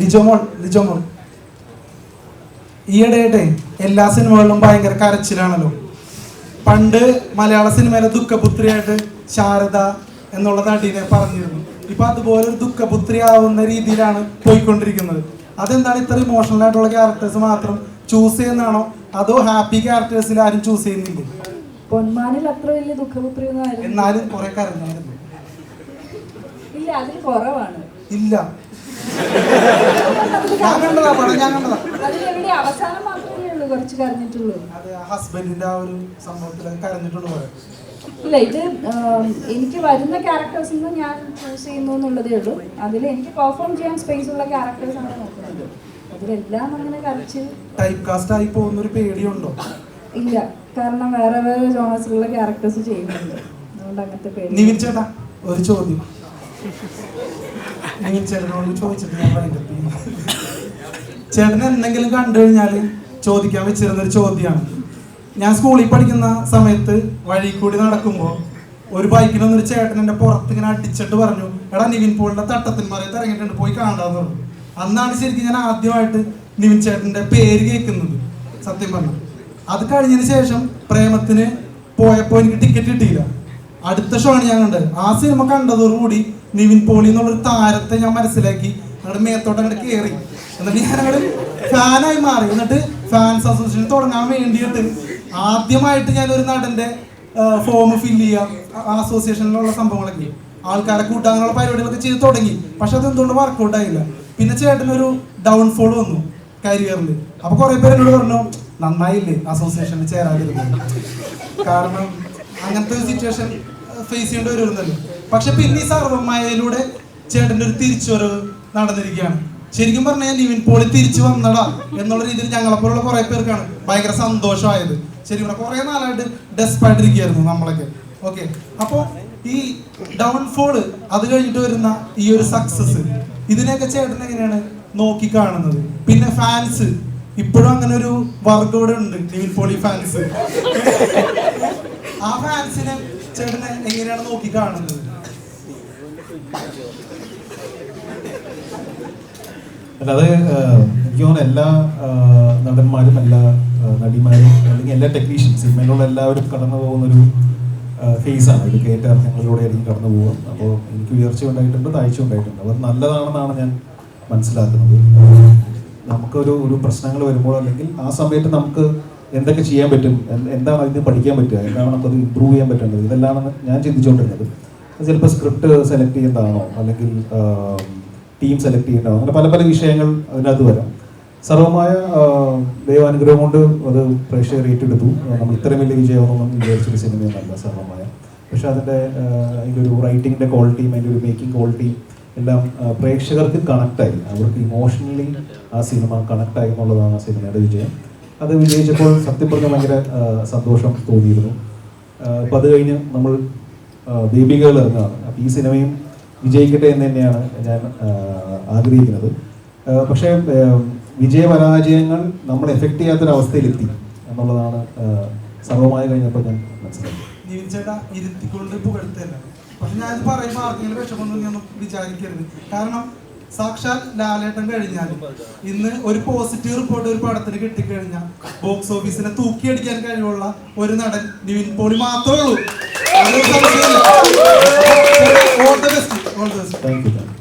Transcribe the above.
ലിജോമോൾ ലിജോമോൾ. ഈയിടെയായിട്ടെ എല്ലാ സിനിമകളിലും ഭയങ്കര കരച്ചിലാണല്ലോ. പണ്ട് മലയാള സിനിമയിലെ ദുഃഖപുത്രിയായിട്ട് ശാരദ എന്നുള്ള നടീനെ പറഞ്ഞിരുന്നു. ഇപ്പൊ അതുപോലെ ഒരു ദുഃഖപുത്രി ആവുന്ന രീതിയിലാണ് പോയിക്കൊണ്ടിരിക്കുന്നത്. അതെന്താണ് ഇത്ര ഇമോഷണൽ ആയിട്ടുള്ള ക്യാരക്ടേഴ്സ് മാത്രം ചൂസ് ചെയ്യുന്നതാണോ? അതോ ഹാപ്പി ക്യാരക്ടേഴ്സിൽ ആരും ചൂസ് ചെയ്യുന്നില്ലേ? പൊന്മാനിൽ അത്ര വലിയ ദുഃഖപുത്രി ഒന്നും ആയിരുന്നു എന്നാലും കുറെ കരഞ്ഞായിരുന്നു. ഇല്ല അതിൽ കുറവാണ്. ഇല്ല. ഞാൻ കണ്ടതാ പടം ഞാൻ കണ്ടതാ. അവസാനം മാത്രമേ ഉള്ളൂ കുറച്ച് കരഞ്ഞിട്ടുള്ളൂ? അത് ഹസ്ബൻഡിന്റെ ആ ഒരു സംഭവത്തിൽ കരഞ്ഞിട്ടുണ്ട് പോലെ ഇല്ല ഇത് എനിക്ക് വരുന്ന ക്യാരക്ടേഴ്സിൽ നിന്ന് ഞാൻ ചൂസ് ചെയ്യുന്നു എന്നുള്ളതേ ഉള്ളൂ. അതിൽ എനിക്ക് പെർഫോം ചെയ്യാൻ സ്പേസ് ഉള്ള ക്യാരക്ടേഴ്സ് ആണ് നോക്കുന്നത്. അതിലെല്ലാം അങ്ങനെ കരച്ച് ടൈപ്പ് കാസ്റ്റ് ആയി പോകുന്ന ഒരു പേടിയുണ്ടോ? ഇല്ല കാരണം വേറെ വേറെ ജോണസിലുള്ള ക്യാരക്ടേഴ്സ് ചെയ്യുന്നുണ്ട്. അതുകൊണ്ട് അങ്ങനത്തെ പേടി ഒരു ചോദ്യം. നിവിൻ ചേട്ടനോട് ചോദിച്ചിട്ട് ഞാൻ പറയുന്നത് ചേട്ടൻ എന്തെങ്കിലും കണ്ടു കഴിഞ്ഞാൽ ചോദിക്കാൻ വെച്ചിരുന്നൊരു ചോദ്യമാണ് ഞാൻ സ്കൂളിൽ പഠിക്കുന്ന സമയത്ത് വഴി കൂടി നടക്കുമ്പോൾ ഒരു ബൈക്കിൽ വന്നൊരു ചേട്ടൻ എന്റെ പുറത്ത് ഇങ്ങനെ അടിച്ചിട്ട് പറഞ്ഞു എടാ നിവിൻ പോളിന്റെ തട്ടത്തിന് മറിയത്ത് ഇറങ്ങിയിട്ടുണ്ട് പോയി കാണാന്ന് പറഞ്ഞു. അന്നാണ് ശരിക്കും ഞാൻ ആദ്യമായിട്ട് നിവിൻ ചേട്ടന്റെ പേര് കേൾക്കുന്നത്. സത്യം പറഞ്ഞു. അത് കഴിഞ്ഞതിന് ശേഷം പ്രേമത്തിന് പോയപ്പോൾ എനിക്ക് ടിക്കറ്റ് കിട്ടിയില്ല. അടുത്ത ഷോ ആണ് ഞാൻ കണ്ടത്. ആ സിനിമ കണ്ടതോടുകൂടി നിവിൻ പോളി എന്നുള്ളൊരു താരത്തെ ഞാൻ മനസ്സിലാക്കി. അങ്ങോട്ട് മേത്തോട്ട് അങ്ങോട്ട് കയറി എന്നിട്ട് ഞാൻ അങ്ങോട്ട് ഫാനായി മാറി. എന്നിട്ട് ഫാൻസ് അസോസിയേഷൻ തുടങ്ങാൻ വേണ്ടിയിട്ട് ആദ്യമായിട്ട് ഞാൻ ഒരു നടന്റെ ഫോം ഫില്ല് ചെയ്യാം. അസോസിയേഷനിലുള്ള സംഭവങ്ങളൊക്കെ. ആൾക്കാരെ കൂട്ടാനുള്ള പരിപാടികളൊക്കെ ചെയ്ത് തുടങ്ങി. പക്ഷെ അത് എന്തുകൊണ്ട് വർക്കൗട്ട് ആയില്ല. പിന്നെ ചേട്ടനൊരു ഡൗൺഫോൾ വന്നു കരിയറിൽ അപ്പൊ കുറെ പേര് എന്നോട് പറഞ്ഞു നന്നായില്ലേ അസോസിയേഷനിൽ ചേരാതിരുന്നത്? കാരണം അങ്ങനത്തെ ഒരു സിറ്റുവേഷൻ ഫേസ് ചെയ്യേണ്ടി വരുന്നല്ലോ പക്ഷെ പിന്നെ ഈ സർവമായയിലൂടെ ചേട്ടന്റെ ഒരു തിരിച്ചുവരവ് നടന്നിരിക്കുകയാണ്. ശരിക്കും പറഞ്ഞാൽ നിവിൻ പോളി തിരിച്ചു വന്നടാ എന്നുള്ള രീതിയിൽ ഞങ്ങളെപ്പോലുള്ള കുറേ പേർക്കാണ് ഭയങ്കര സന്തോഷമായത്. ശരിക്കും പറഞ്ഞാൽ കുറെ നാളായിട്ട് ഡെസ്പായിട്ടിരിക്കുകയായിരുന്നു നമ്മളൊക്കെ. ഓക്കെ. അപ്പോൾ ഈ ഡൗൺഫോൾ അത് കഴിഞ്ഞിട്ട് വരുന്ന ഈ ഒരു സക്സസ് ഇതിനെയൊക്കെ ചേട്ടൻ എങ്ങനെയാണ് നോക്കി കാണുന്നത് പിന്നെ ഫാൻസ് ഇപ്പോഴും അങ്ങനെ ഒരു വർഗം ഉണ്ട് നിവിൻ പോളി ഫാൻസ് ആ ഫാൻസിനെ ചേട്ടനെ എങ്ങനെയാണ് നോക്കി കാണുന്നത്? അല്ലാതെ എനിക്ക് തോന്നുന്നു എല്ലാ നടന്മാരും എല്ലാ നടിമാരും അല്ലെങ്കിൽ എല്ലാ ടെക്നീഷ്യൻസ് സിനിമയിലുള്ള എല്ലാവരും കടന്നു പോകുന്ന ഒരു ഫേസാണ് ഇത് കയറ്റാർത്ഥങ്ങളിലൂടെ ആയിരിക്കും കടന്നു പോകുക അപ്പോൾ എനിക്ക് ഉയർച്ച ഉണ്ടായിട്ടുണ്ട് താഴ്ച ഉണ്ടായിട്ടുണ്ട്. അത് നല്ലതാണെന്നാണ് ഞാൻ മനസ്സിലാക്കുന്നത്. നമുക്കൊരു ഒരു പ്രശ്നങ്ങൾ വരുമ്പോൾ അല്ലെങ്കിൽ ആ സമയത്ത് നമുക്ക് എന്തൊക്കെ ചെയ്യാൻ പറ്റും? എന്താണ് അതിന് പഠിക്കാൻ പറ്റുക? എന്താണ് അത് ഇമ്പ്രൂവ് ചെയ്യാൻ പറ്റേണ്ടത്? ഇതെല്ലാമാണ് ഞാൻ ചിന്തിച്ചുകൊണ്ടിരുന്നത്. ചിലപ്പോൾ സ്ക്രിപ്റ്റ് സെലക്ട് ചെയ്യേണ്ടതാണോ? അല്ലെങ്കിൽ ടീം സെലക്ട് ചെയ്യേണ്ടതാണോ? അങ്ങനെ പല പല വിഷയങ്ങൾ അതിനകത്ത് വരാം. സർവമായ ദൈവാനുഗ്രഹം കൊണ്ട് അത് പ്രേക്ഷകർ ഏറ്റെടുത്തു. നമ്മൾ ഇത്രയും വലിയ വിജയമൊന്നും വിചാരിച്ചൊരു സിനിമയൊന്നല്ല സർവമായ. പക്ഷെ അതിന്റെ അതിന്റെ ഒരു റൈറ്റിങ്ങിന്റെ ക്വാളിറ്റിയും അതിന്റെ ഒരു മേക്കിംഗ് ക്വാളിറ്റിയും എല്ലാം പ്രേക്ഷകർക്ക് കണക്റ്റായി അവർക്ക് ഇമോഷണലി ആ സിനിമ കണക്റ്റായി എന്നുള്ളതാണ് ആ സിനിമയുടെ വിജയം. അത് വിജയിച്ചപ്പോൾ സത്യം പറഞ്ഞ ഭയങ്കര സന്തോഷം തോന്നിയിരുന്നു. അപ്പം അത് കഴിഞ്ഞ് നമ്മൾ ദീപികകൾ ഇറങ്ങുകയാണ്. അപ്പം ഈ സിനിമയും വിജയിക്കട്ടെ എന്ന് തന്നെയാണ് ഞാൻ ആഗ്രഹിക്കുന്നത്. പക്ഷേ വിജയപരാജയങ്ങൾ നമ്മൾ എഫക്റ്റ് ചെയ്യാത്തൊരവസ്ഥയിലെത്തി എന്നുള്ളതാണ് സർവമായി കഴിഞ്ഞപ്പോൾ ഞാൻ മനസ്സിലാക്കി പക്ഷെ ഞാൻ ഇത് പറയുമ്പോൾ ആർക്കെങ്കിലും വിഷമം ഞാൻ വിചാരിക്കരുത്. കാരണം സാക്ഷാൽ ലാലേട്ടൻ കഴിഞ്ഞാൽ ഇന്ന് ഒരു പോസിറ്റീവ് റിപ്പോർട്ട് ഒരു പടത്തിന് കിട്ടിക്കഴിഞ്ഞാൽ ബോക്സ് ഓഫീസിനെ തൂക്കിയടിക്കാൻ കഴിവുള്ള ഒരു നടൻ നിവിൻ പോളി മാത്രമേ ഉള്ളൂ. All the best all the All